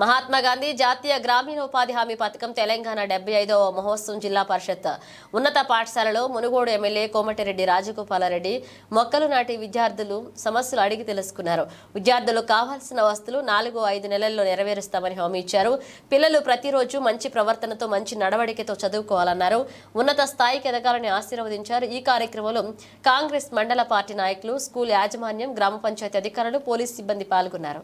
మహాత్మా గాంధీ జాతీయ గ్రామీణోపాధి హామీ పథకం తెలంగాణ డెబ్బై ఐదవ మహోత్సవం జిల్లా పరిషత్. ఉన్నత పాఠశాలలో మునుగోడు ఎమ్మెల్యే కోమటిరెడ్డి రాజగోపాలరెడ్డి మొక్కలు నాటి విద్యార్థులు సమస్యలు అడిగి తెలుసుకున్నారు. విద్యార్థులు కావాల్సిన వస్తువులు నాలుగు ఐదు నెలల్లో నెరవేరుస్తామని హామీ ఇచ్చారు. పిల్లలు ప్రతిరోజు మంచి ప్రవర్తనతో మంచి నడవడికతో చదువుకోవాలన్నారు. ఉన్నత స్థాయికి ఎదగాలని ఆశీర్వదించారు. ఈ కార్యక్రమంలో కాంగ్రెస్ మండల పార్టీ నాయకులు స్కూల్ యాజమాన్యం గ్రామ పంచాయతీ అధికారులు పోలీస్ సిబ్బంది పాల్గొన్నారు.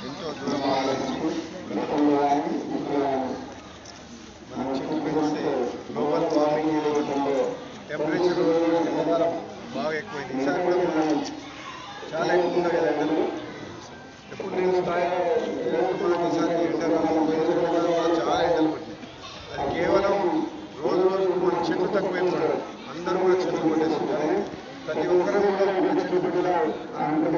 ఎంతో దూరం ఆలోచించి మనం చెట్టు పెంచితే గ్లోబల్ వార్మింగ్ ఏదైతుందో టెంపరేచర్ ఎండాకాలం బాగా ఎక్కువైంది. ఈసారి కూడా మనం చాలా ఎక్కువ ఉంది కదా. ఎప్పుడు నేను మనకి ఈసారి ఎండాకాలం పోయిన సంవత్సరం కూడా చాలా ఎండలు పట్టినాయి అది కేవలం రోజు రోజు మన చెట్లు తక్కువైపోవడం అందరూ కూడా చెట్లు కొట్టేస్తున్నారు ప్రతి ఒక్కరూ కూడా ఒక చెట్టు పెట్టడం అనుకుంటే మాత్రం ఇంకా మన ఎండలు వర్షాలు కూడా మంచిగా ఉంటాయి కాబట్టి ఈ అందరూ చిన్నప్పుడు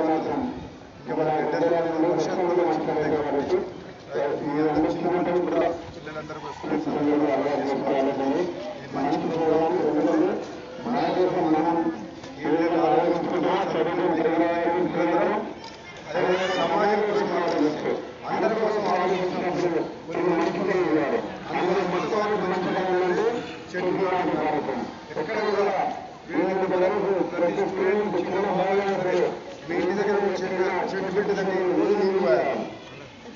కూడా పిల్లలందరూ కూడా స్కూల్స్ కాబట్టి కూడా అలవాటు చేసుకోవాలని ఇది మంచి ప్రోగ్రాం ఎందుకంటే మన కోసం మనం ఏ విధంగా ఆలోచించుకుంటామో చదువుకుని తిరగడానికి అదేవిధంగా సమాజం కోసం ఆలోచిస్తారు అందరి కోసం ఆలోచించినప్పుడు కొన్ని మంచిగా ఇవ్వాలి. అందులో మంచిగా కార్యక్రమం ఎక్కడ కూడా వీళ్ళ ప్రతి స్టూడెంట్ చిన్న బాగా சென்று சென்று விட்டு தங்களை ஒதுங்குவார்